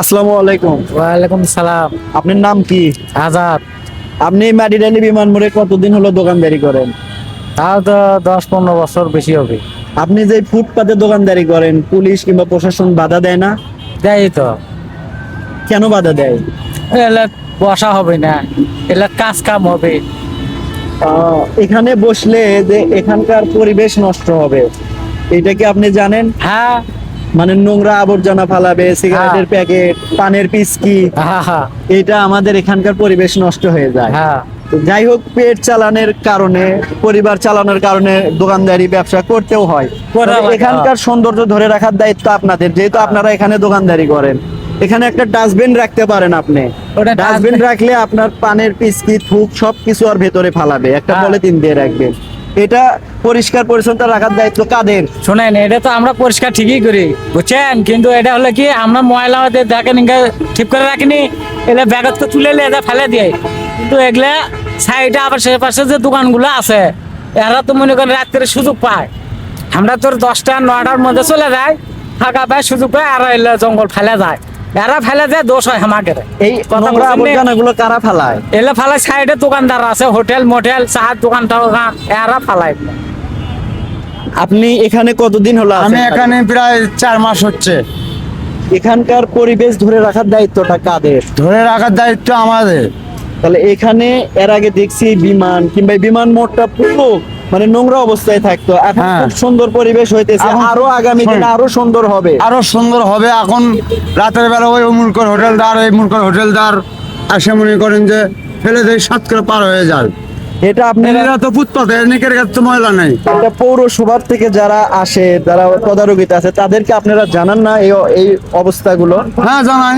আসসালামু আলাইকুম। ওয়ালাইকুম সালাম। আপনার নাম কি? আজাদ। আপনি মাটিডালি বিমান মোড়ে কতদিন হলো দোকানদারি করেন? তাও তো দশ পনেরো বছর বেশি হবে। আপনি যে ফুটপাতে দোকানদারি করেন পুলিশ কিংবা প্রশাসন বাধা দেয় না? দেয় তো। কেন বাধা দেয়? এলে বসা হবে না এলে কাজ কাম হবে। এখানে বসলে যে এখানকার পরিবেশ নষ্ট হবে। এটা কি আপনি জানেন? হ্যাঁ মানে নোংরা আবর্জনা ফালাবে সিগারেটের প্যাকেট পানের পিচকি হ্যাঁ। হ্যাঁ এটা আমাদের এখানকার পরিবেশ নষ্ট হয়ে যায়। হ্যাঁ। যাই হোক পেট চালানোর কারণে পরিবার চালানোর কারণে দোকানদারি ব্যবসা করতেও হয়। এখানকার সৌন্দর্য ধরে রাখার দায়িত্ব আপনাদের যেহেতু আপনারা এখানে দোকানদারি করেন। এখানে একটা ডাস্টবিন রাখতে পারেন আপনি। ডাস্টবিন। রাখলে আপনার পানের পিচকি থুক সবকিছু আর ভেতরে ফালাবে। একটা হ্যাঁ। পলিথিন দিয়ে রাখবেন। এটা পরিষ্কার পরিচ্ছন্নতা রাখার দায়িত্ব কাদের? শোনেন, এটা তো আমরা পরিষ্কার ঠিকই করি, বুঝছেন? কিন্তু এটা হলো কি, আমরা ময়লা দেখেন ঠিক করে রাখিনি, এলে ব্যাগত তো তুলে এলে এটা ফেলে দিয়ে। কিন্তু এগুলা সাইডে আবার সে পাশে যে দোকানগুলো আছে, এরা তো মনে করেন রাত্রে সুযোগ পায়। আমরা তোর দশটা, নয়টার মধ্যে চলে যাই, ফাঁকা পায়, সুযোগ পায়, আর জঙ্গল ফেলে যায়। এরা ফেলে দোষ হয় আমাদের। এই নোংরা আবর্জনাগুলো কারা ফালায়? এলে ফেলে সাইডে দোকানদার আছে হোটেল মোটেল চাহার দোকান টোকান এরা ফালায়। আপনি এখানে কতদিন হলো আমি এখানে প্রায় চার মাস হচ্ছে। এখানকার পরিবেশ ধরে রাখার দায়িত্বটা কাদের? ধরে রাখার দায়িত্ব আমাদের। তাহলে এখানে এর আগে দেখছি বিমান কিংবা বিমান মোড়টা পুরো মানে নোংরা অবস্থায় থাকতো। এখন হ্যাঁ। খুব সুন্দর পরিবেশ হইতেছে আরও আগামী দিনে আরও সুন্দর হবে। আরও সুন্দর হবে। এখন রাতের বেলা ওই মুলকর হোটেলদার এই মুলকর হোটেলদার এসে মনে করেন যে ফেলে দিয়ে সাত করে পার হয়ে যায়। এটা আপনারা তো ফুটপাতে এদিকের কাছে ময়লা নেই। এটা পৌরসভার থেকে যারা আসে যারা তদারকিতে আছে তাদেরকে আপনারা জানান না এই এই অবস্থাগুলো? হ্যাঁ জানাই।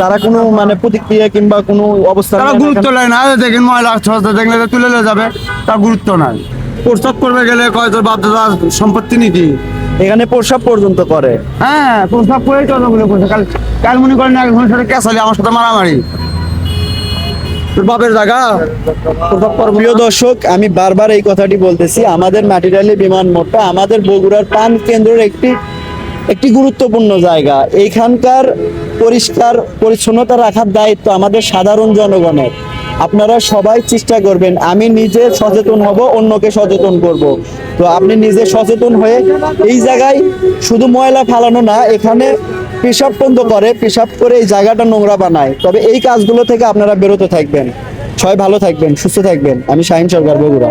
তারা কোনো মানে প্রতিক্রিয়া কিংবা কোনো অবস্থা তারা গুরুত্ব? নেয় না। দেখেন ময়লা ছড়াতে দেখলে তো তুলে যাবে তার গুরুত্ব নাই। প্রস্তাব করবে গেলে কয় তোর বাপ দাদা সম্পত্তি নাকি এখানে প্রসাব পর্যন্ত করে। হ্যাঁ করেই তো অনেকগুলো করছে কাল কাল মনে করেন এক একজনের সাথে ক্যাসালি আমার সাথে মারামারি। তোর বাপের জায়গা? প্রিয় দর্শক আমি বারবার এই কথাটি বলতেছি আমাদের মাটিরালি বিমান মোড়টা আমাদের বগুড়ার পান কেন্দ্রের একটি একটি গুরুত্বপূর্ণ জায়গা। এইখানকার পরিষ্কার পরিচ্ছন্নতা রাখার দায়িত্ব আমাদের সাধারণ জনগণের। আপনারা সবাই চেষ্টা করবেন, আমি নিজে সচেতন হব, অন্যকে সচেতন করব। তো আপনি নিজে সচেতন হয়ে এই জায়গায় শুধু ময়লা ফালানো না, এখানে পেশাব বন্ধ করে, পেশাব করে এই জায়গাটা নোংরা বানায়। তবে এই কাজগুলো থেকে আপনারা বেরোতে থাকবেন। সবাই ভালো থাকবেন, সুস্থ থাকবেন। আমি শাহিন সরকার, বগুড়া।